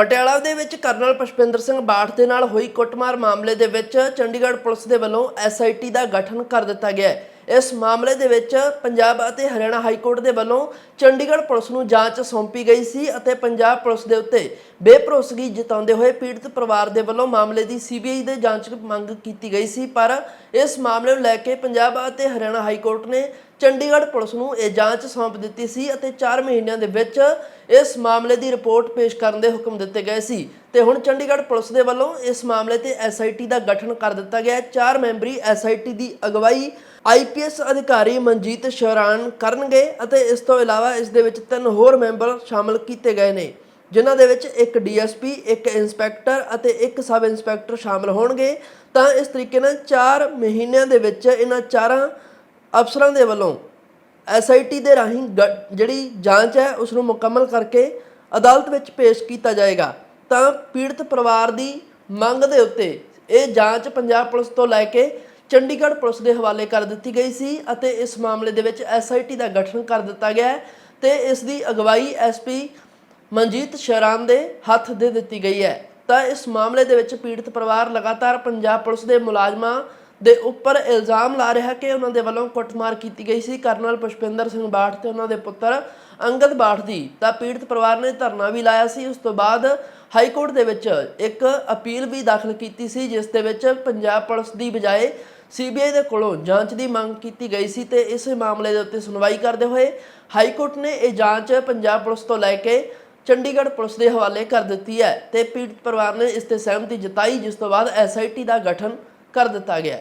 ਪਟਿਆਲਾ ਦੇ ਵਿੱਚ ਕਰਨਲ ਪੁਸ਼ਪਿੰਦਰ ਸਿੰਘ ਬਾਠ ਦੇ ਨਾਲ ਹੋਈ ਕੁੱਟਮਾਰ ਮਾਮਲੇ ਦੇ ਵਿੱਚ ਚੰਡੀਗੜ੍ਹ ਪੁਲਿਸ ਦੇ ਵੱਲੋਂ ਐਸਆਈਟੀ ਦਾ ਗਠਨ ਕਰ ਦਿੱਤਾ ਗਿਆ ਹੈ। ਇਸ ਮਾਮਲੇ ਦੇ ਵਿੱਚ ਪੰਜਾਬ ਅਤੇ ਹਰਿਆਣਾ ਹਾਈ ਕੋਰਟ ਦੇ ਵੱਲੋਂ ਚੰਡੀਗੜ੍ਹ ਪੁਲਿਸ ਨੂੰ ਜਾਂਚ ਸੌਂਪੀ ਗਈ ਸੀ ਅਤੇ ਪੰਜਾਬ ਪੁਲਿਸ ਦੇ ਉੱਤੇ ਬੇਭਰੋਸਗੀ ਜਤਾਉਂਦੇ ਹੋਏ ਪੀੜਤ ਪਰਿਵਾਰ ਦੇ ਵੱਲੋਂ ਮਾਮਲੇ ਦੀ ਸੀਬੀਆਈ ਦੇ ਜਾਂਚ ਮੰਗ ਕੀਤੀ ਗਈ ਸੀ, ਪਰ ਇਸ ਮਾਮਲੇ ਨੂੰ ਲੈ ਕੇ ਪੰਜਾਬ ਅਤੇ ਹਰਿਆਣਾ ਹਾਈ ਕੋਰਟ ਨੇ ਚੰਡੀਗੜ੍ਹ ਪੁਲਿਸ ਨੂੰ ਇਹ ਜਾਂਚ ਸੌਂਪ ਦਿੱਤੀ ਸੀ ਅਤੇ 4 ਮਹੀਨਿਆਂ ਦੇ ਵਿੱਚ ਇਸ ਮਾਮਲੇ ਦੀ ਰਿਪੋਰਟ ਪੇਸ਼ ਕਰਨ ਦੇ ਹੁਕਮ ਦਿੱਤੇ ਗਏ ਸੀ ਤੇ ਹੁਣ ਚੰਡੀਗੜ੍ਹ ਪੁਲਿਸ ਦੇ ਵੱਲੋਂ ਇਸ ਮਾਮਲੇ ਤੇ ਐਸਆਈਟੀ ਦਾ ਗਠਨ ਕਰ ਦਿੱਤਾ ਗਿਆ ਹੈ। 4 ਮੈਂਬਰੀ ਐਸਆਈਟੀ ਦੀ ਅਗਵਾਈ ਆਈਪੀਐਸ ਅਧਿਕਾਰੀ ਮਨਜੀਤ ਸ਼ੌਰਾਨ ਕਰਨਗੇ ਅਤੇ ਇਸ ਤੋਂ ਇਲਾਵਾ ਇਸ ਦੇ ਵਿੱਚ ਤਿੰਨ ਹੋਰ ਮੈਂਬਰ ਸ਼ਾਮਲ ਕੀਤੇ ਗਏ ਨੇ, ਜਿਨ੍ਹਾਂ ਦੇ ਵਿੱਚ ਇੱਕ ਡੀਐਸਪੀ ਇੱਕ ਇੰਸਪੈਕਟਰ ਅਤੇ ਇੱਕ ਸਬ ਇੰਸਪੈਕਟਰ ਸ਼ਾਮਲ ਹੋਣਗੇ। ਤਾਂ ਇਸ ਤਰੀਕੇ ਨਾਲ 4 ਮਹੀਨਿਆਂ ਦੇ ਵਿੱਚ ਇਹਨਾਂ ਚਾਰਾਂ ਅਫਸਰਾਂ ਦੇ ਵੱਲੋਂ ਐਸਆਈਟੀ ਦੇ ਰਾਹੀਂ ਗ- ਜਿਹੜੀ ਜਾਂਚ ਹੈ ਉਸ ਨੂੰ ਮੁਕੰਮਲ ਕਰਕੇ ਅਦਾਲਤ ਵਿੱਚ ਪੇਸ਼ ਕੀਤਾ ਜਾਏਗਾ। ਤਾਂ ਪੀੜਤ ਪਰਿਵਾਰ ਦੀ ਮੰਗ ਦੇ ਉੱਤੇ ਇਹ ਜਾਂਚ ਪੰਜਾਬ ਪੁਲਿਸ ਤੋਂ ਲੈ ਕੇ ਚੰਡੀਗੜ੍ਹ ਪੁਲਿਸ ਦੇ ਹਵਾਲੇ ਕਰ ਦਿੱਤੀ ਗਈ ਸੀ ਅਤੇ ਇਸ ਮਾਮਲੇ ਦੇ ਵਿੱਚ ਐਸਆਈਟੀ ਦਾ ਗਠਨ ਕਰ ਦਿੱਤਾ ਗਿਆ ਹੈ ਤੇ ਇਸ ਦੀ ਅਗਵਾਈ ਐਸਪੀ ਮਨਜੀਤ ਸ਼ਰਾਨ ਦੇ ਹੱਥ ਦੇ ਦਿੱਤੀ ਗਈ ਹੈ। ਤਾਂ ਇਸ ਮਾਮਲੇ ਦੇ ਵਿੱਚ ਪੀੜਤ ਪਰਿਵਾਰ ਲਗਾਤਾਰ ਪੰਜਾਬ ਪੁਲਿਸ ਦੇ ਮੁਲਾਜ਼ਮਾਂ ਦੇ ਉੱਪਰ ਇਲਜ਼ਾਮ ਲਾ ਰਿਹਾ ਕਿ ਉਹਨਾਂ ਦੇ ਵੱਲੋਂ ਕੁੱਟਮਾਰ ਕੀਤੀ ਗਈ ਸੀ। ਕਰਨਲ ਪੁਸ਼ਪਿੰਦਰ ਸਿੰਘ ਬਾਠ ਤੇ ਉਹਨਾਂ ਦੇ ਪੁੱਤਰ ਅੰਗਦ ਬਾਠ ਦੀ ਤਾਂ ਪੀੜਤ ਪਰਿਵਾਰ ਨੇ ਧਰਨਾ ਵੀ ਲਾਇਆ ਸੀ। ਉਸ ਤੋਂ ਬਾਅਦ ਹਾਈ ਕੋਰਟ ਦੇ ਵਿੱਚ ਇੱਕ ਅਪੀਲ ਵੀ ਦਾਖਲ ਕੀਤੀ ਸੀ, ਜਿਸ ਦੇ ਵਿੱਚ ਪੰਜਾਬ ਪੁਲਿਸ ਦੀ ਬਜਾਏ ਸੀਬੀਆਈ ਦੇ ਕੋਲੋਂ ਜਾਂਚ ਦੀ ਮੰਗ ਕੀਤੀ ਗਈ ਸੀ ਤੇ ਇਸ ਮਾਮਲੇ ਦੇ ਉੱਤੇ ਸੁਣਵਾਈ ਕਰਦੇ ਹੋਏ ਹਾਈ ਕੋਰਟ ਨੇ ਇਹ ਜਾਂਚ ਪੰਜਾਬ ਪੁਲਿਸ ਤੋਂ ਲੈ ਕੇ ਚੰਡੀਗੜ੍ਹ ਪੁਲਿਸ ਦੇ ਹਵਾਲੇ ਕਰ ਦਿੱਤੀ ਹੈ ਤੇ ਪੀੜਤ ਪਰਿਵਾਰ ਨੇ ਇਸ ਤੇ ਸਹਿਮਤੀ ਜਤਾਈ, ਜਿਸ ਤੋਂ ਬਾਅਦ ਐਸਆਈਟੀ ਦਾ ਗਠਨ ਕਰ ਦਿੱਤਾ ਗਿਆ